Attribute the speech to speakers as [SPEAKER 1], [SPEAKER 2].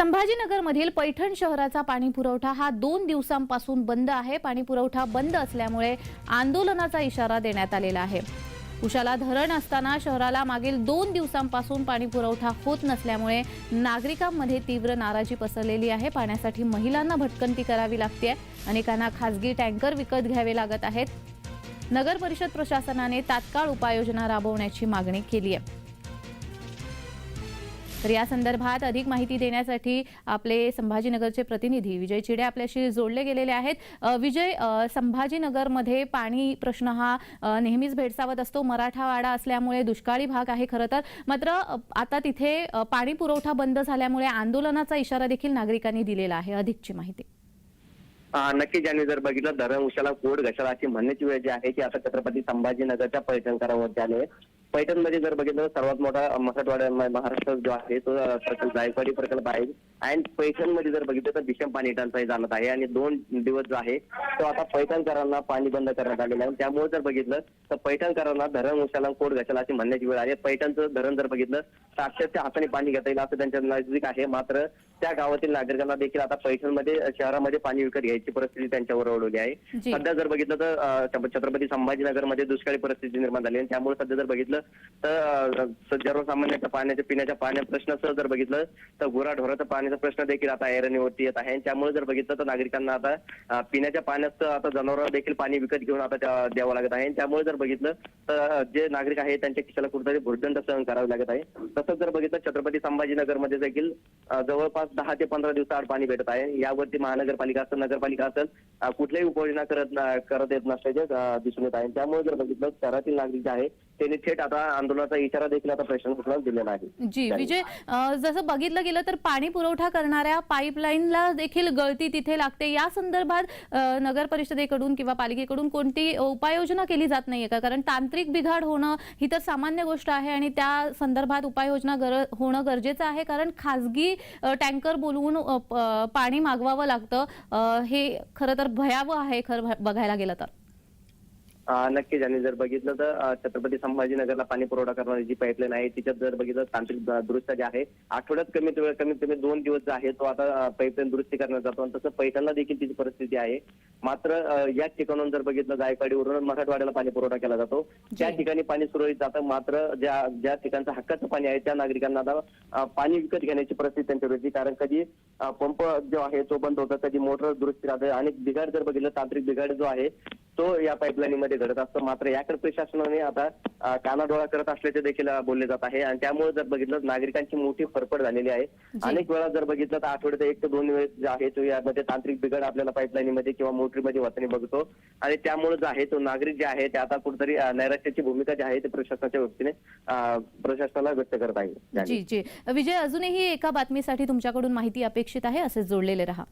[SPEAKER 1] संभाजीनगरमधील पैठण शहराचा पाणी पुरवठा हा दोन दिवसांपासून बंद आहे. पाणी पुरवठा बंद असल्यामुळे आंदोलनाचा इशारा देण्यात आलेला आहे. उशाला धरण असताना शहराला मागील दोन दिवसांपासून पाणी पुरवठा होत नसल्यामुळे नागरिकांमध्ये तीव्र नाराजी पसरलेली आहे. पाण्यासाठी महिलांना भटकंती करावी लागते अनेकांना खासगी टँकर विकत घ्यावे लागत आहेत. नगर परिषद प्रशासनाने तात्काळ उपाययोजना राबवण्याची मागणी केली आहे. तर या संदर्भात अधिक माहिती देण्यासाठी आपले संभाजीनगरचे प्रतिनिधी विजय चिडे आपल्याशी जोडले गेलेले आहेत. विजय संभाजीनगरमध्ये पाणी प्रश्न हा नेहमीच भेडसावत असतो. मराठावाडा असल्यामुळे दुष्काळी भाग आहे खरं तर. मात्र आता तिथे पाणी पुरवठा बंद झाल्यामुळे आंदोलनाचा इशारा देखील नागरिकांनी दिलेला आहे. अधिकची माहिती.
[SPEAKER 2] नक्की ज्यांनी जर बघितलं धरण उशाला कोड घशाला अशी म्हणण्याची वेळ जी आहे ती आता छत्रपती संभाजीनगरच्या पैठणकरांवरती आली. आहे पैठणमध्ये जर बघितलं तर सर्वात मोठा मराठवाडा महाराष्ट्र जो आहे तो प्रकल्प जायकवाडी प्रकल्प आहे. अँड पैठणमध्ये जर बघितलं तर भीषण पाणी टंचाई जाणत आहे आणि दोन दिवस जो आहे तो आता पैठणकरांना पाणी बंद करण्यात आलेलं आहे. त्यामुळे जर बघितलं तर पैठणकरांना धरण उशाला कोट घशाला अशी म्हणण्याची वेळ आहे. पैठणचं धरण जर बघितलं तर अक्षरशः हाताने पाणी घेता येईल असं त्यांच्या नजदीक आहे. मात्र त्या गावातील नागरिकांना देखील आता पैठणमध्ये शहरामध्ये पाणी विकत घ्यायची परिस्थिती त्यांच्यावर ओढवली आहे.
[SPEAKER 1] जी.
[SPEAKER 2] सध्या जर बघितलं तर अं, छत्रपती संभाजीनगरमध्ये दुष्काळी परिस्थिती निर्माण झाली आहे. त्यामुळे सध्या जर बघितलं तर अं, स- सर्वसामान्यांच्या पाण्याच्या पिण्याच्या पाण्या प्रश्नासह जर बघितलं तर गुराढोराचा पाण्याचा प्रश्न देखील आता ऐरणीवरती येत आहे. आणि त्यामुळे जर बघितलं तर नागरिकांना आता अं, पिण्याच्या पाण्याचं आता जनावरांना देखील पाणी विकत घेऊन आता त्या- द्यावं लागत आहे. आणि त्यामुळे जर बघितलं तर जे नागरिक आहेत त्यांच्या खिशाला कुठेतरी भुर्दंड सहन करावे लागत आहे. तसंच जर बघितलं छत्रपती संभाजीनगरमध्ये देखील अं, जवळपास दहा ते पंधरा दिवसाआड पाणी भेटत आहे. यावरती महानगरपालिका असेल नगरपालिका असेल कुठल्याही उपाययोजना करत करत येत नसल्याचे दिसून येत आहे. त्यामुळे जर बघितलं शहरातील नागरिक जे आहे त्यांनी थेट आता आंदोलनाचा इशारा देखील आता प्रशासनाला दिलेला आहे.
[SPEAKER 1] जी विजय अ, जसं बघितलं गेलं तर पाणी पुरवठा करणाऱ्या पाईपलाईनला देखील गळती तिथे लागते. या संदर्भात अ, नगर परिषदेकडून किंवा पालिकेकडून कोणती उपाययोजना केली जात नाहीये का? कारण तांत्रिक बिघाड होणं ही तर सामान्य गोष्ट आहे आणि त्या संदर्भात उपाययोजना गर होणं गरजेचं आहे. कारण खासगी अ, टँकर बोलवून अ, प- पाणी मागवावं लागतं. अ, हे खरं तर भयावह आहे खरं बघायला गेलं तर.
[SPEAKER 2] नक्कीच. आणि जर बघितलं तर छत्रपती संभाजीनगरला पाणी पुरवठा करणारी जी पाईपलाईन आहे तिच्यात जर बघितलं तांत्रिक द- दुरुस्त्या ज्या आहे आठवड्यात कमीत वेळ कमीत कमी दोन दिवस जो आहे तो आता पाईपलाईन दुरुस्ती करण्यात जातो. आणि तसं पैठणला देखील तिची परिस्थिती आहे. मात्र या ठिकाणून जर बघितलं गायकवाडीवरून मराठवाड्याला पाणी पुरवठा केला जातो. त्या ठिकाणी पाणी सुरळीत जातं. मात्र ज्या ज्या ठिकाणचं हक्काचं पाणी आहे त्या नागरिकांना आता पाणी विकत घेण्याची परिस्थिती त्यांच्यावर येते कारण कधी पंप जो आहे तो बंद होतो. कधी मोटर दुरुस्ती राहते. आणि बिघाड जर बघितलं तांत्रिक बिघाड जो आहे तो या पाईपलाईन मध्ये घडत असतो. मात्र याकडे प्रशासनाने आता कानाडोळा करत असल्याचे देखील बोलले जात आहे. आणि त्यामुळे जर बघितलं नागरिकांची मोठी फरफड झालेली आहे. अनेक वेळा जर बघितलं तर आठवड्यात एक ते दोन वेळेस जे आहे तो यामध्ये तांत्रिक बिघाड आपल्याला पाईपलाईन मध्ये किंवा मोटरीमध्ये होताना बघतो. आणि त्यामुळे जो आहे तो नागरिक जे आहे ते आता कुठेतरी नैराश्याची भूमिका जी आहे ते प्रशासनाच्या वतीने प्रशासनाला व्यक्त करत आहे.
[SPEAKER 1] जी जी. विजय अजूनही एका बातमीसाठी तुमच्याकडून माहिती अपेक्षित आहे? असेच जोडलेले रहा.